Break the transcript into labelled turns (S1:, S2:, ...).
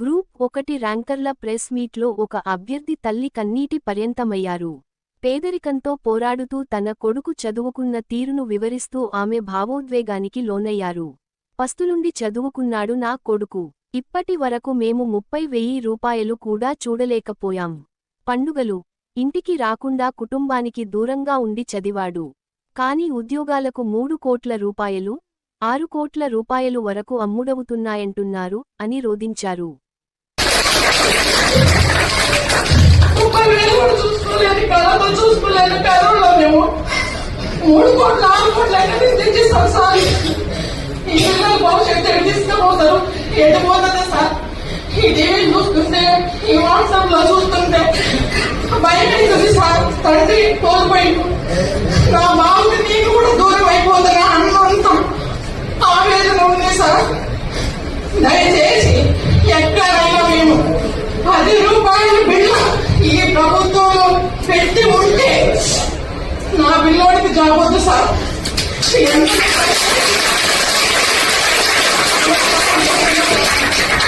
S1: Group ఒకటి ర్యాంకర్ల press మీట్లో ఒక అభ్యర్థి తల్లి కన్నీటి పర్యంతమయ్యారు. పేదరికంతో పోరాడుతూ తన కొడుకు చదువుకున్న తీరును వివరిస్తూ ఆమె భావోద్వేగానికి లోనయ్యారు. పస్తులుండి చదువుకున్నాడు నా కొడుకు. ఇప్పటి వరకు మేము ముప్పై వెయ్యి రూపాయలు కూడా చూడలేకపోయాం. పండుగలు. ఇంటికి రాకుండా కుటుంబానికి దూరంగా ఉండి చదివాడు. కాని ఉద్యోగాలకు మూడు కోట్ల రూపాయలు ఆరు కోట్ల రూపాయలు వరకు అమ్ముడవుతున్నాయంటున్నారు అని రోదించారు
S2: ముప్పై వేలు కూడా చూసుకోలేని కళతో చూసుకోలేని పేదలో మేము. మూడు కోట్లు నాలుగు కోట్లు అయితే తెచ్చిస్తాం సార్. ఈ పిల్లల భవిష్యత్తు ఎటు తీసుకుపోతారు ఎటు పోతుంది సార్? ఈ టీవీ చూస్తుంటే ఈ వాట్సాప్లో చూస్తుంటే భయం అవుతుంది సార్. తండ్రి కోల్పోయింది నా పిల్లోడికి జాబ్ వద్దు సార్.